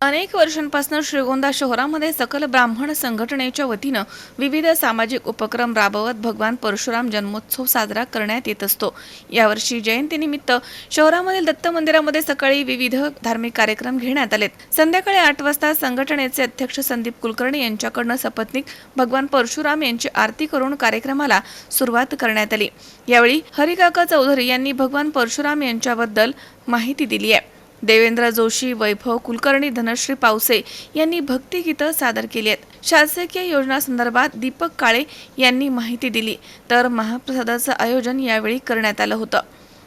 अनेक वर्षांपासून श्रीगोंदा शहरामध्ये सकल ब्राह्मण संघटनेच्या वतीनं विविध सामाजिक उपक्रम राबवत भगवान परशुराम जन्मोत्सव साजरा करण्यात येत असतो. यावर्षी जयंतीनिमित्त शहरामधील दत्त मंदिरामध्ये सकाळी विविध धार्मिक कार्यक्रम घेण्यात आलेत. संध्याकाळी आठ वाजता संघटनेचे अध्यक्ष संदीप कुलकर्णी यांच्याकडनं सपत्नीक भगवान परशुराम यांची आरती करून कार्यक्रमाला सुरुवात करण्यात आली. यावेळी हरिकाका चौधरी यांनी भगवान परशुराम यांच्याबद्दल माहिती दिली आहे. देवेंद्र जोशी वैभव कुलकर्णी धनश्री पावसे यांनी भक्तिगीतं सादर केली आहेत. शासकीय योजनासंदर्भात दीपक काळे यांनी माहिती दिली. तर महाप्रसादाचं आयोजन यावेळी करण्यात आलं होतं.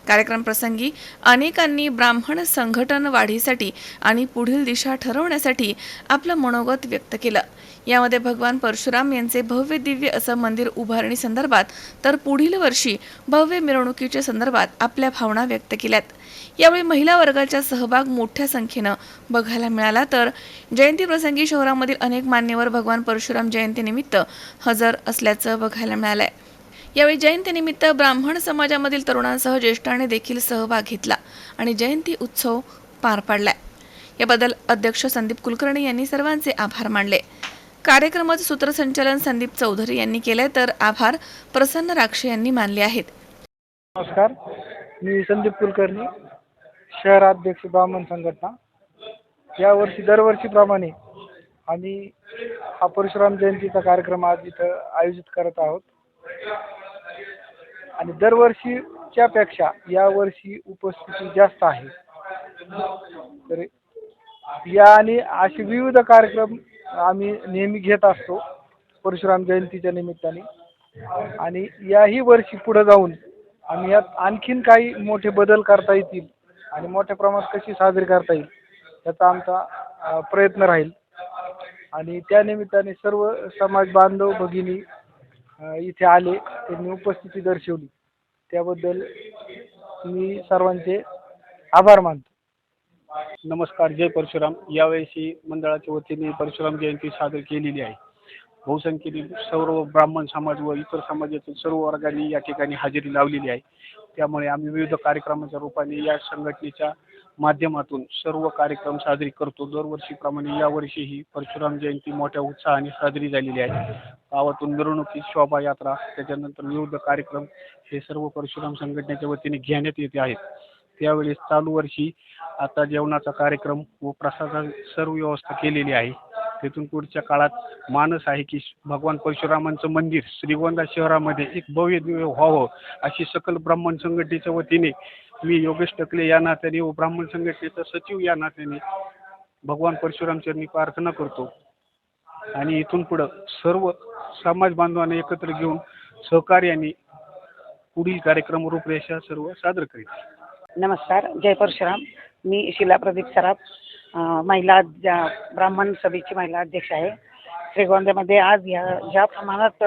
कार्यक्रम प्रसंगी अनेकांनी ब्राह्मण संघटन वाढीसाठी आणि पुढील दिशा ठरवण्यासाठी आपलं मनोगत व्यक्त केलं. यामध्ये भगवान परशुराम यांचे भव्य दिव्य असं मंदिर उभारणी संदर्भात तर पुढील वर्षी भव्य मिरवणुकीच्या संदर्भात आपल्या भावना व्यक्त केल्यात. यावेळी महिला वर्गाचा सहभाग मोठ्या संख्येनं बघायला मिळाला तर जयंती प्रसंगी शहरामधील अनेक मान्यवर भगवान परशुराम जयंतीनिमित्त हजर असल्याचं बघायला मिळालंय. यावेळी जयंतीनिमित्त ब्राह्मण समाजामधील तरुणांसह ज्येष्ठांनी देखील सहभाग घेतला आणि जयंती उत्सव पार पाडला याबद्दल अध्यक्ष संदीप कुलकर्णी यांनी सर्वांचे आभार मानले. कार्यक्रमाचं सूत्रसंचालन संदीप चौधरी यांनी केले तर आभार प्रसन्न राक्षे यांनी मानले आहेत. नमस्कार. मी संदीप कुलकर्णी शहराध्यक्ष ब्राह्मण संघटना. यावर्षी दरवर्षीप्रमाणे आम्ही हा परशुराम जयंतीचा कार्यक्रम आज इथं आयोजित करत आहोत. आणि दरवर्षीच्या पेक्षा यावर्षी उपस्थिती जास्त आहे. तर या आणि असे विविध कार्यक्रम आम्ही नेहमी घेत असतो परशुराम जयंतीच्या निमित्ताने. आणि याही वर्षी पुढे जाऊन आम्ही यात आणखीन काही मोठे बदल करता येतील आणि मोठ्या प्रमाणात कशी साजरी करता येईल याचा आमचा प्रयत्न राहील. आणि त्या निमित्ताने सर्व समाज बांधव भगिनी इथे आले त्यांनी उपस्थिती दर्शवली. त्याबद्दल मी सर्वांचे आभार मानतो. नमस्कार जय परशुराम. यावेळी मंडळाच्या वतीने परशुराम जयंती सादर केलेली आहे. बहुसंख्येने सर्व ब्राह्मण समाज व इतर समाजातील सर्व वर्गांनी या ठिकाणी हजेरी लावलेली आहे. त्यामुळे आम्ही विविध कार्यक्रमाच्या रूपाने या संघटनेच्या माध्यमातून सर्व कार्यक्रम साजरी करतो. दरवर्षीप्रमाणे यावर्षीही परशुराम जयंती मोठ्या उत्साहाने साजरी झालेली आहे. गावातून मिरवणुकी शोभायात्रा त्याच्यानंतर विविध कार्यक्रम हे सर्व परशुराम संघटनेच्या वतीने घेण्यात येते आहेत. त्यावेळेस चालू वर्षी आता जेवणाचा कार्यक्रम व प्रसादाची सर्व व्यवस्था केलेली आहे. तिथून पुढच्या काळात मानस आहे की भगवान परशुरामांचं मंदिर श्रीगोंदा शहरामध्ये एक भव्य दिव्य व्हावं अशी सकल ब्राह्मण संघटनेच्या वतीने मी योगेश टकले या नात्याने व ब्राह्मण संघटनेचा सचिव या नात्याने भगवान परशुरामचरणी प्रार्थना करतो. आणि इथून पुढं सर्व समाज बांधवांना एकत्र घेऊन सहकार्याने पुढील कार्यक्रम रूपरेषा सर्व सादर करीत नमस्कार जय परशुराम. मी शिला प्रदीप सराफ. महिला ज्या ब्राह्मण सभेची महिला अध्यक्ष आहे श्रीगोंद्यामध्ये आज या ज्या प्रमाणात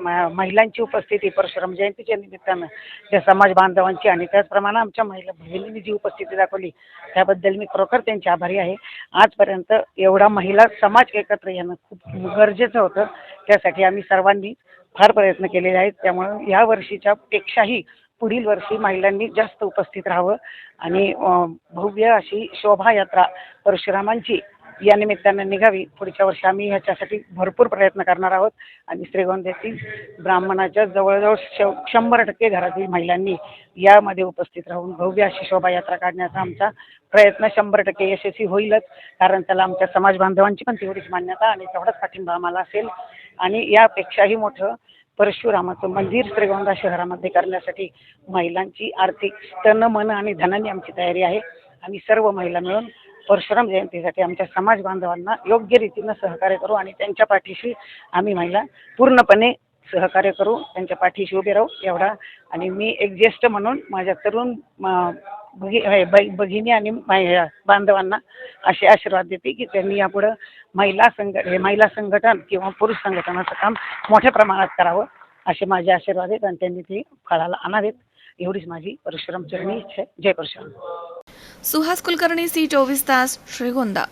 म- महिलांची उपस्थिती परशुराम जयंतीच्या निमित्तानं त्या समाज बांधवांची आणि त्याचप्रमाणे आमच्या महिला भगिनींनी जी उपस्थिती दाखवली त्याबद्दल मी खरोखर त्यांची आभारी आहे. आजपर्यंत एवढा महिला समाज एकत्र येणं खूप गरजेचं होतं. त्यासाठी आम्ही सर्वांनी फार प्रयत्न केलेले आहेत. त्यामुळं या वर्षीच्या पेक्षाही पुढील वर्षी महिलांनी जास्त उपस्थित राहावं. आणि भव्य अशी शोभायात्रा परशुरामांची या निमित्तानं निघावी. पुढच्या वर्षी आम्ही ह्याच्यासाठी भरपूर प्रयत्न करणार आहोत. आणि श्रीगोंद्यातील ब्राह्मणाच्या जवळजवळ श शंभर टक्के घरातील महिलांनी यामध्ये उपस्थित राहून भव्य अशी शोभायात्रा काढण्याचा आमचा प्रयत्न शंभर टक्के यशस्वी होईलच. कारण त्याला आमच्या समाज बांधवांची पण तेवढीच मान्यता आणि तेवढाच पाठिंबा आम्हाला असेल. आणि यापेक्षाही मोठं परशुरामाचं मंदिर श्रीगोंदा शहरामध्ये करण्यासाठी महिलांची आर्थिक तन मन आणि धनाने आमची तयारी आहे. आम्ही सर्व महिला मिळून परशुराम जयंतीसाठी आमच्या समाज बांधवांना योग्य रीतीनं सहकार्य करू आणि त्यांच्या पाठीशी आम्ही महिला पूर्णपणे सहकार्य करू त्यांच्या पाठीशी उभे राहू एवढा. आणि मी एक ज्येष्ठ म्हणून माझ्या तरुण म, भगी बै- भगिनी आणि बांधवांना असे आशीर्वाद देते की त्यांनी यापुढं महिला संघ हे महिला संघटन किंवा पुरुष संघटनाचं काम मोठ्या प्रमाणात करावं असे माझे आशीर्वाद आहेत आणि त्यांनी ते फळाला आणावेत. एवढीच माझी परशुराम चरणी इच्छा आहे. जय परशुराम. सुहास कुलकर्णी सी चोवीस तास श्रीगोंदा.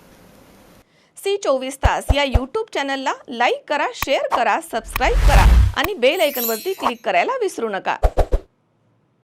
सी चोवीस तास या यूट्यूब चॅनलला लाईक करा शेअर करा सबस्क्राईब करा. आणि बेल ऐकनवरती क्लिक करायला विसरू नका.